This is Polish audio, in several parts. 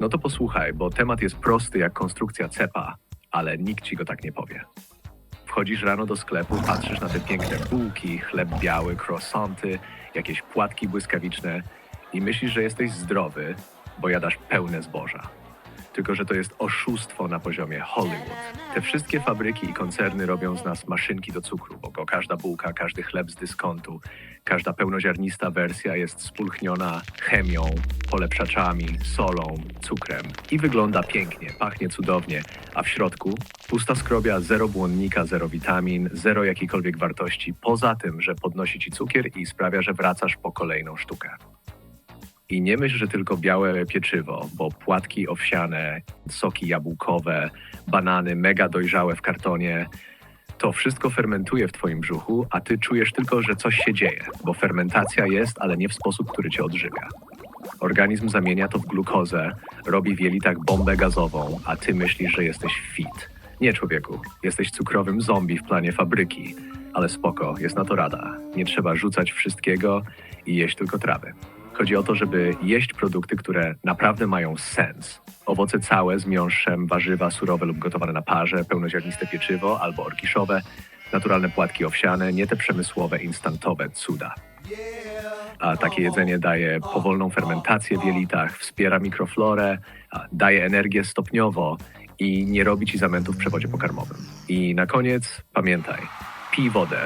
No to posłuchaj, bo temat jest prosty jak konstrukcja cepa, ale nikt ci go tak nie powie. Wchodzisz rano do sklepu, patrzysz na te piękne bułki, chleb biały, croissanty, jakieś płatki błyskawiczne i myślisz, że jesteś zdrowy, bo jadasz pełne zboża. Tylko, że to jest oszustwo na poziomie Hollywood. Te wszystkie fabryki i koncerny robią z nas maszynki do cukru, bo każda bułka, każdy chleb z dyskontu, każda pełnoziarnista wersja jest spulchniona chemią, polepszaczami, solą, cukrem i wygląda pięknie, pachnie cudownie, a w środku pusta skrobia, zero błonnika, zero witamin, zero jakiejkolwiek wartości, poza tym, że podnosi ci cukier i sprawia, że wracasz po kolejną sztukę. I nie myśl, że tylko białe pieczywo, bo płatki owsiane, soki jabłkowe, banany mega dojrzałe w kartonie, to wszystko fermentuje w twoim brzuchu, a ty czujesz tylko, że coś się dzieje, bo fermentacja jest, ale nie w sposób, który cię odżywia. Organizm zamienia to w glukozę, robi w jelitach bombę gazową, a ty myślisz, że jesteś fit. Nie człowieku, jesteś cukrowym zombie w planie fabryki, ale spoko, jest na to rada. Nie trzeba rzucać wszystkiego i jeść tylko trawy. Chodzi o to, żeby jeść produkty, które naprawdę mają sens. Owoce całe z miąższem, warzywa surowe lub gotowane na parze, pełnoziarniste pieczywo albo orkiszowe, naturalne płatki owsiane, nie te przemysłowe, instantowe cuda. A takie jedzenie daje powolną fermentację w jelitach, wspiera mikroflorę, daje energię stopniowo i nie robi ci zamętu w przewodzie pokarmowym. I na koniec pamiętaj, pij wodę,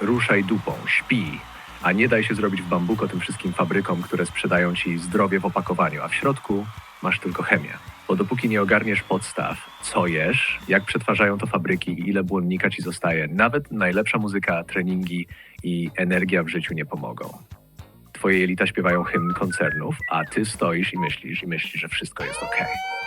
ruszaj dupą, śpi, a nie daj się zrobić w bambuko tym wszystkim fabrykom, które sprzedają ci zdrowie w opakowaniu, a w środku masz tylko chemię. Bo dopóki nie ogarniesz podstaw, co jesz, jak przetwarzają to fabryki i ile błonnika ci zostaje, nawet najlepsza muzyka, treningi i energia w życiu nie pomogą. Twoje jelita śpiewają hymn koncernów, a ty stoisz i myślisz i myślisz, że wszystko jest okej.